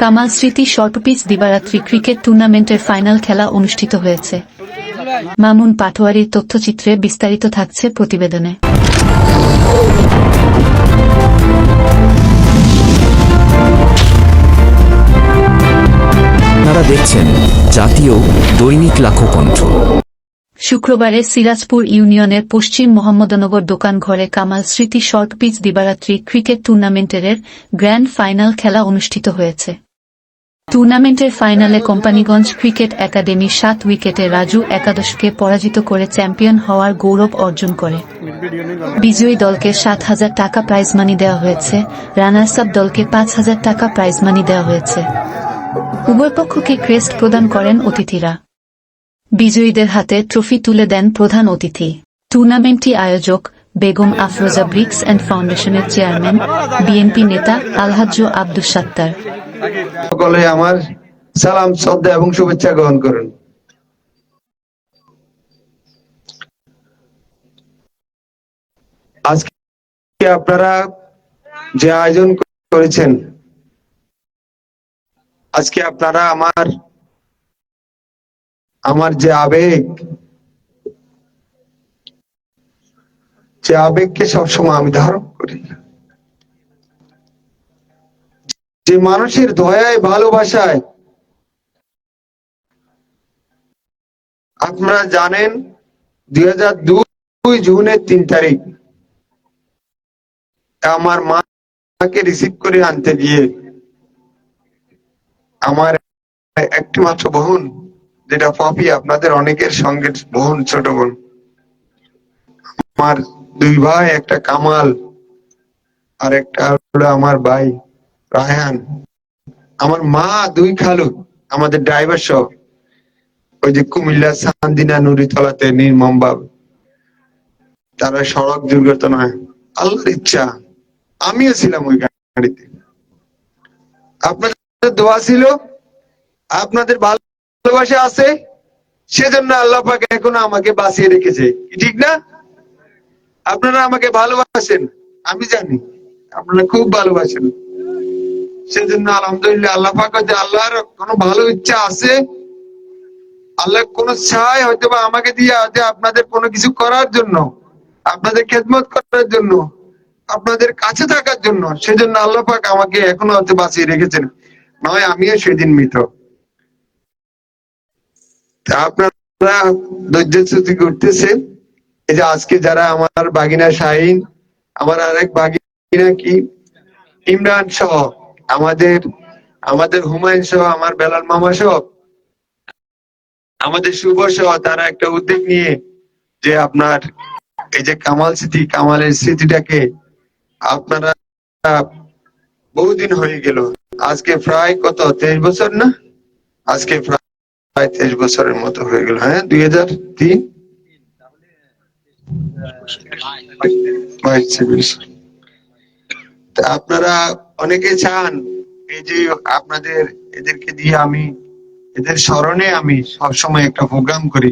কামাল স্মৃতি শর্টপিচ দিবারাত্রি ক্রিকেট টুর্নামেন্টের ফাইনাল খেলা অনুষ্ঠিত হয়েছে। মামুন পাটোয়ারির তথ্যচিত্রে বিস্তারিত থাকছে প্রতিবেদনে। আপনারা দেখছেন জাতীয় দৈনিক লাখো কণ্ঠ শুক্রবারে সিরাজপুর ইউনিয়নের পশ্চিম মোহাম্মদনগর দোকানঘরে কামাল স্মৃতি শর্টপিচ দিবারাত্রি ক্রিকেট টুর্নামেন্টের গ্র্যান্ড ফাইনাল খেলা অনুষ্ঠিত হয়েছে। টুর্নামেন্টের ফাইনালে কোম্পানিগঞ্জ ক্রিকেট একাডেমি সাত উইকেটে রাজু একাদশকে পরাজিত করে চ্যাম্পিয়ন হওয়ার গৌরব অর্জন করে। বিজয়ী দলকে সাত হাজার টাকা প্রাইজ মানি দেওয়া হয়েছে। রানার্স আপ দলকে পাঁচ হাজার টাকা প্রাইজ মানি দেওয়া হয়েছে। উভয় পক্ষকে ক্রেস্ট প্রদান করেন অতিথিরা। বিজয়ীদের হাতে ট্রফি তুলে দেন প্রধান অতিথি। টুর্নামেন্টটি আয়োজক বেগম আফরোজা ব্রিক্স অ্যান্ড ফাউন্ডেশনের চেয়ারম্যান, বিএনপি নেতা আলহাজ্জ আব্দুস সাত্তার। সকলে আমার সালাম, শ্রদ্ধা এবং শুভেচ্ছা গ্রহণ করুন। আজকে আপনারা যে আয়োজন করেছেন, আজকে আপনারা আমার আমার যে আবেগ যে আবেগকে সবসময় আমি ধারণ করি। যে মানুষের দয়ায়, ভালোবাসায় আপনারা জানেন, দুই হাজার দুই জুনের তিন তারিখ আমার মাকে রিসিভ করে আনতে গিয়ে আমার একটি মাত্র বোন, যেটা পপি, আপনাদের অনেকের সঙ্গে বোন, ছোট বোন, আমার দুই ভাই, একটা কামাল আর একটা আমার ভাই রায়হান। আমার মা দুই খালু, আমাদের ড্রাইভার সহ ওই যে কুমিল্লা সান্দিনা নুরিতলাতে নির্মম ভাবে তারা সড়ক দুর্ঘটনায় আল্লাহর ইচ্ছা, আমিও ছিলাম ওই গাড়িতে। আপনাদের দোয়া ছিল, আপনাদের ভালোবাসা আছে, সেজন্য আল্লাহ পাক এখনও আমাকে বাঁচিয়ে রেখেছে। ঠিক না? আপনারা আমাকে ভালোবাসেন, আমি জানি আপনারা খুব ভালোবাসেন। সেজন্য আলহামদুলিল্লাহ আল্লাহ পাক হয়তো আল্লাহর কোনো ভালো ইচ্ছা আছে, আল্লাহ কোন চাই হয়তো বা আমাকে দিয়ে হয়তো আপনাদের কোনো কিছু করার জন্য, আপনাদের খেদমত করার জন্য, আপনাদের কাছে থাকার জন্য, সেজন্য আল্লাহ পাক আমাকে এখনও হয়তো বাঁচিয়ে রেখেছেন। নয় আমিও সেদিন মৃত। আপনারা ধৈর্য করতেছেন। এই যে আজকে যারা আমার বাগিনা শাহিন, আমার আরেক বাগিনা কি? ইমরান সহ, আমাদের আমাদের হুমায়ুন সহ, আমার বেলাল মামা সহ, আমাদের শুভ সহ, তারা একটা উদ্যোগ নিয়ে যে আপনার এই যে কামাল স্মৃতি, কামালের স্মৃতিটাকে আপনারা বহুদিন হয়ে গেল। আজকে প্রায় কত? তেইশ বছর না? আজকে প্রায় তেইশ বছরের মতো হয়ে গেল হ্যাঁ? দুই হাজার তিন? আপনারা অনেকে চান এই যে আপনাদের, এদেরকে দিয়ে আমি, এদের স্মরণে আমি সবসময় একটা প্রোগ্রাম করি।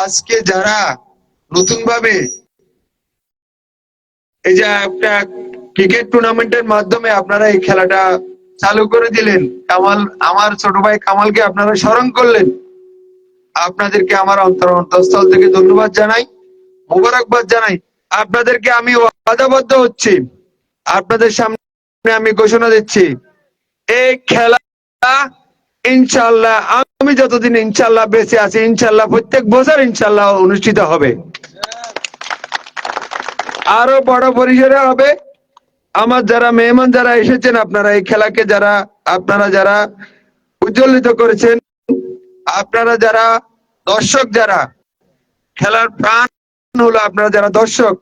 আজকে যারা নতুন ভাবে এই যে একটা ক্রিকেট টুর্নামেন্টের মাধ্যমে আপনারা এই খেলাটা চালু করে দিলেন, কামাল, আমার ছোট ভাই কামালকে আপনারা স্মরণ করলেন। আপনাদেরকে আমার অন্তর অন্তঃস্থল থেকে ধন্যবাদ জানাই। মোবারকবাদ জানাই। আপনাদেরকে আমি ওয়াদাবদ্ধ হচ্ছি। আপনাদের সামনে আমি ঘোষণা দিচ্ছি। এই খেলা ইনশাল্লাহ আমি যতদিন ইনশাল্লাহ বেঁচে আছি ইনশাল্লাহ প্রত্যেক বছর ইনশাল্লাহ অনুষ্ঠিত হবে। আরও বড় পরিসরে হবে। আমার যারা মেহমান যারা এসেছেন, আপনারা এই খেলাকে যারা, আপনারা যারা উজ্জ্বলিত করেছেন, আপনারা যারা দর্শক যারা, খেলার প্রাণ হলো আপনারা যারা দর্শক,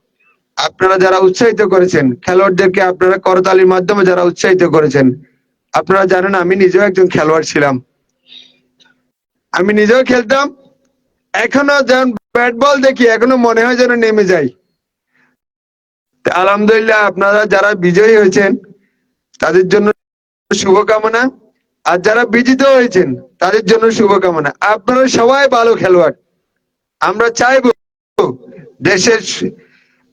আপনারা যারা উৎসাহিত করেছেন, খেলোয়াড়দেরকে আপনারা করতালির মাধ্যমে যারা উৎসাহিত করেছেন, আপনারা জানেন আমি নিজেও একজন খেলোয়াড় ছিলাম। আমি নিজেও খেলতাম, এখনও যেমন ব্যাট বল দেখি, এখনও মনে হয় যেন নেমে যাই। আলহামদুলিল্লাহ আপনারা যারা বিজয়ী হয়েছেন, তাদের জন্য শুভকামনা। আর যারা বিজিত হয়েছেন, তাদের জন্য শুভকামনা। আপনারা সবাই ভালো খেলোয়াড়। আমরা চাইব দেশের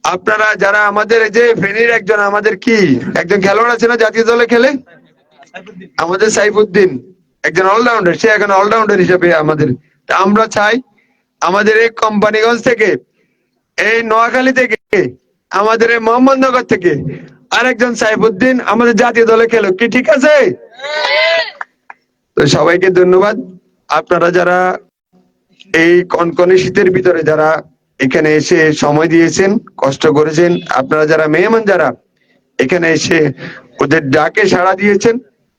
আপনারা যারা আমাদের এই যে ফেনীর একজন, আমাদের কি? একজন খেলোয়াড় আছে না জাতীয় দলে খেলে? আমাদের সাইফুদ্দিন, একজন অলরাউন্ডার সে এখন অলরাউন্ডার হিসেবে আমাদের। আমরা চাই আমাদের এই কোম্পানিগঞ্জ থেকে, এই নোয়াখালী থেকে, আমাদের এই মোহাম্মদনগর থেকে আরেকজন সাইফুদ্দিন আমাদের জাতীয় দলে খেলো কি ঠিক আছে? তো সবাইকে ধন্যবাদ। আপনারা যারা এই কনকনে শীতের ভিতরে যারা এখানে এসে সময় দিয়েছেন, কষ্ট করেছেন। আপনারা যারা মেহমান যারা, এখানে এসে ওদের ডাকে সাড়া দিয়েছেন।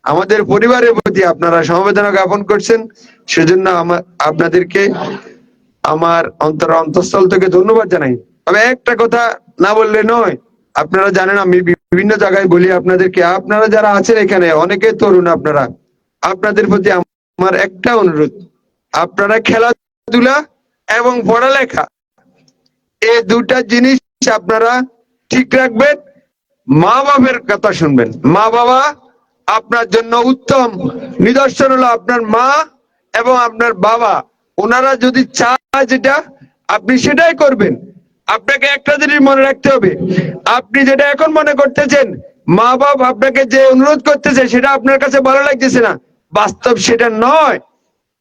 আমাদের পরিবারের প্রতি আপনারা সমবেদনা জ্ঞাপন করছেন। সেজন্য আপনাদেরকে আমার অন্তর অন্তঃস্থল থেকে ধন্যবাদ জানাই। তবে একটা কথা না বললে নয়, আপনারা জানেন আমি বিভিন্ন জায়গায় বলি আপনাদেরকে, আপনারা যারা আছেন এখানে, অনেকে তরুণ আপনারা, আপনাদের প্রতি আমার একটা অনুরোধ। আপনারা খেলাধুলা এবং পড়ালেখা এই দুটা জিনিস আপনারা ঠিক রাখবেন। মা বাবার কথা শুনবেন। মা বাবা আপনার জন্য উত্তম নিদর্শন হলো আপনার মা এবং আপনার বাবা। ওনারা যদি চায় যেটা, আপনি সেটাই করবেন। আপনাকে একটা জিনিস মনে রাখতে হবে। আপনি যেটা এখন মনে করতেছেন মা বাবা আপনাকে যে অনুরোধ করতেছে সেটা আপনার কাছে ভালো লাগতেছে না। বাস্তব সেটা নয়।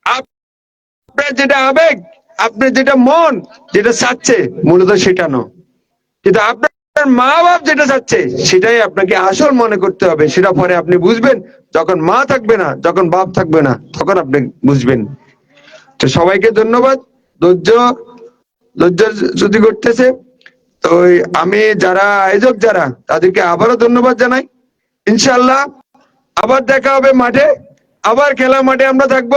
আপ- আপনার যেটা আবেগ আপনার যেটা মন, যেটা চাচ্ছে, মূলত সেটা নয় কিন্তু আপনার মা বাপ যেটা চাচ্ছে, সেটাই আপনাকে আসল মনে করতে হবে। সেটা পরে আপনি বুঝবেন। যখন মা থাকবে না, যখন বাপ থাকবে না, তখন আপনি বুঝবেন। তো সবাইকে ধন্যবাদ। ধৈর্য ধৈর্য যদি করতেছে তো আমি যারা আয়োজক যারা, তাদেরকে আবারও ধন্যবাদ জানাই। ইনশাল্লাহ আবার দেখা হবে মাঠে। আবার খেলা মাঠে আমরা থাকব।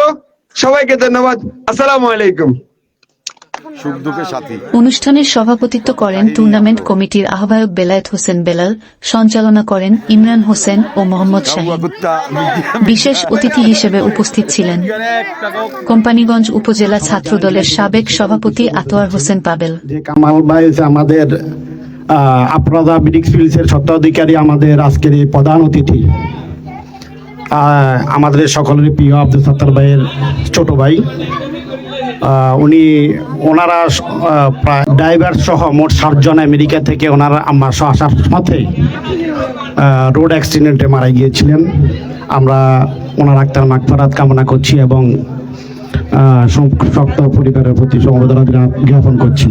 সবাইকে ধন্যবাদ। আসসালামু আলাইকুম। সুখ দুঃখের সাথী। অনুষ্ঠানের সভাপতিত্ব করেন টুর্নামেন্ট কমিটির আহ্বায়ক বেলায়েত হোসেন বেলাল সঞ্চালনা করেন ইমরান হোসেন ও মোহাম্মদ শাহিন। বিশেষ অতিথি হিসেবে উপস্থিত ছিলেন কোম্পানিগঞ্জ উপজেলা ছাত্র দলের সাবেক সভাপতি আতোয়ার হোসেন পাবেল। কামাল ভাই আমাদের আহ, আপ্রাদা ব্রিক্স ফিল্ডসের স্বত্বাধিকারী আমাদের আজকের এই প্রধান অতিথি আহ, আমাদের সকলের প্রিয় আব্দুল সত্তার ভাইয়ের ছোট ভাই উনি ওনারা প্রায় ড্রাইভার সহ মোট সাতজন আমেরিকা থেকে ওনারা আমার আসার সাথে রোড অ্যাক্সিডেন্টে মারা গিয়েছিলেন। আমরা ওনার আক্তার মাগফারাত কামনা করছি এবং শক্ত পরিবারের প্রতি সমবেদনা জ্ঞাপন করছি।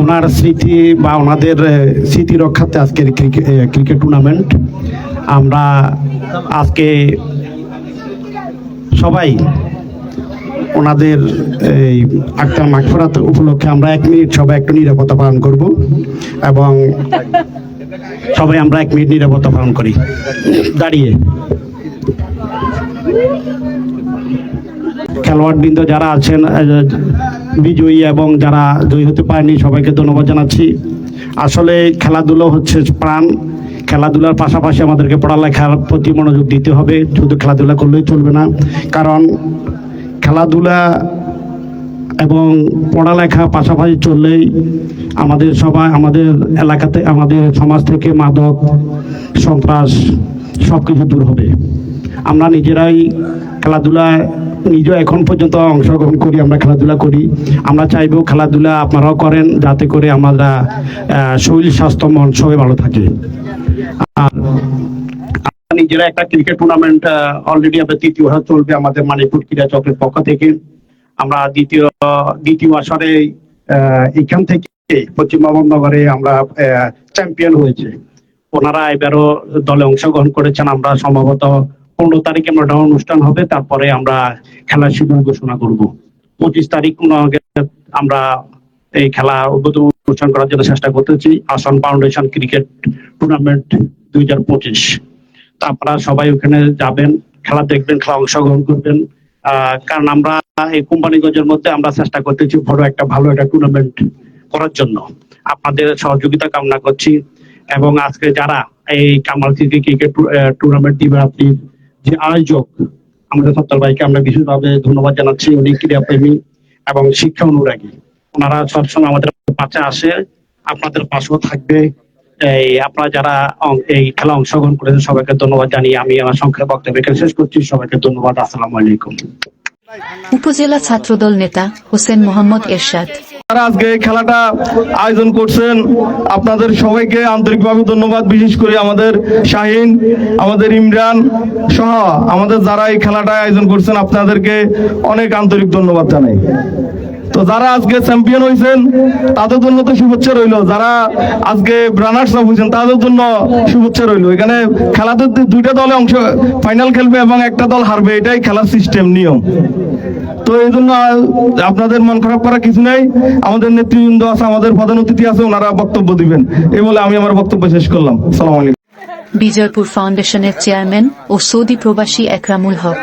ওনার স্মৃতি বা ওনাদের স্মৃতি রক্ষার্থে আজকের ক্রিকেট টুর্নামেন্ট। আমরা আজকে সবাই ওনাদের এই আক্তার মাগফরাত উপলক্ষে আমরা এক মিনিট সবাই একটু নিরাপত্তা পালন করব এবং সবাই আমরা এক মিনিট নিরাপত্তা পালন করি। দাঁড়িয়ে। খেলোয়াড়বৃন্দ যারা আছেন বিজয়ী এবং যারা জয়ী হতে পারেনি, সবাইকে ধন্যবাদ জানাচ্ছি। আসলে খেলাধুলো হচ্ছে প্রাণ। খেলাধুলার পাশাপাশি আমাদেরকে পড়ালেখার প্রতি মনোযোগ দিতে হবে। শুধু খেলাধুলা করলেই চলবে না। কারণ খেলাধুলা এবং পড়ালেখা পাশাপাশি চললেই আমাদের সবাই, আমাদের এলাকাতে, আমাদের সমাজ থেকে মাদক, সন্ত্রাস সব কিছু দূর হবে। আমরা নিজেরাই খেলাধুলায় নিজেও এখন পর্যন্ত অংশগ্রহণ করি, আমরা খেলাধুলা করি। আমরা চাইব খেলাধুলা আপনারাও করেন, যাতে করে আমরা শরীর স্বাস্থ্য মন সবাই ভালো থাকে। আর নিজেরা একটা ক্রিকেট টুর্নামেন্ট অলরেডি আমরা তৃতীয় হাত চলবে আমাদের মানিপুর ক্রীড়া চক্রের পক্ষ থেকে। আমরা দ্বিতীয় দ্বিতীয় আসরে এখান থেকে পশ্চিমবঙ্গ নগরে আমরা চ্যাম্পিয়ন হয়েছে। ওনারা এবারও দলে অংশগ্রহণ করেছেন। আমরা সম্ভবত পনেরো তারিখে আমরা অনুষ্ঠান হবে, তারপরে আমরা খেলার শিডিউল ঘোষণা করব। পঁচিশ তারিখ আমরা এই খেলা উদ্বোধন অনুষ্ঠান করার জন্য চেষ্টা করতেছি। আসাম ফাউন্ডেশন ক্রিকেট টুর্নামেন্ট দুই হাজার পঁচিশ। আপনারা সবাই ওখানে যাবেন, খেলা দেখবেন, খেলা অংশগ্রহণ করবেন। কারণ আমরা এই কোম্পানিগঞ্জের মধ্যে আমরা চেষ্টা করতেছি বড় একটা, ভালো একটা টুর্নামেন্ট করার জন্য। আপনাদের সহযোগিতা কামনা করছি এবং আজকে যারা এই কামাল থেকে ক্রিকেট টুর্নামেন্ট দিবে আপনি, যে আয়োজক আমাদের সত্তর ভাইকে আমরা বিশেষভাবে ধন্যবাদ জানাচ্ছি, উনি ক্রীড়াপ্রেমী এবং শিক্ষা অনুরাগী। ওনারা সবসময় আমাদের পাশে আসে, আপনাদের পাশেও থাকবে। এই আপনারা যারা এই খেলা অংশগ্রহণ করেছেন সবাইকে ধন্যবাদ জানিয়ে আমি আমার সংক্ষেপ বক্তব্য এখানে শেষ করছি। সবাইকে ধন্যবাদ আসসালামু আলাইকুম। উপজেলা ছাত্রদল নেতা হোসেন মোহাম্মদ এরশাদ। যারা আজকে এই খেলাটা আয়োজন করছেন। আপনাদের সবাইকে আন্তরিকভাবে ধন্যবাদ বিশেষ করে আমাদের শাহিন আমাদের ইমরান সহ আমাদের যারা এই খেলাটা আয়োজন করছেন আপনাদেরকে অনেক আন্তরিক ধন্যবাদ জানাই। তো যারা আজকে চ্যাম্পিয়ন হয়েছেন, তাদের জন্য তো শুভেচ্ছা রইল। যারা আজকে রানার্স আপ হয়েছেন, তাদের জন্য শুভেচ্ছা রইল। এখানে খেলাতে দুইটা দলে অংশ ফাইনাল খেলবে এবং একটা দল হারবে, এটাই খেলার সিস্টেম নিয়ম। তো এই জন্য আপনাদের মন খারাপ করার কিছু নেই। আমাদের নেতৃবৃন্দ আছে, আমাদের প্রধান অতিথি আছে, ওনারা বক্তব্য দিবেন। এই বলে আমি আমার বক্তব্য শেষ করলাম। সালাম আলাইকুম। বিজয়পুর ফাউন্ডেশনের চেয়ারম্যান ও সৌদি প্রবাসী একরামুল হক।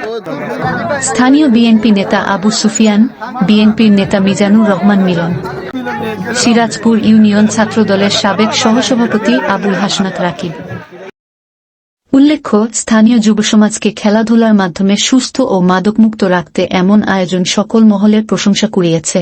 স্থানীয় বিএনপি নেতা আবু সুফিয়ান, বিএনপির নেতা মিজানুর রহমান মিলন। সিরাজপুর ইউনিয়ন ছাত্রদলের সাবেক সহসভাপতি আবুল হাসনাত রাকিব। উল্লেখ্য, স্থানীয় যুব সমাজকে খেলাধুলার মাধ্যমে সুস্থ ও মাদকমুক্ত রাখতে এমন আয়োজন সকল মহলের প্রশংসা কুড়িয়েছে।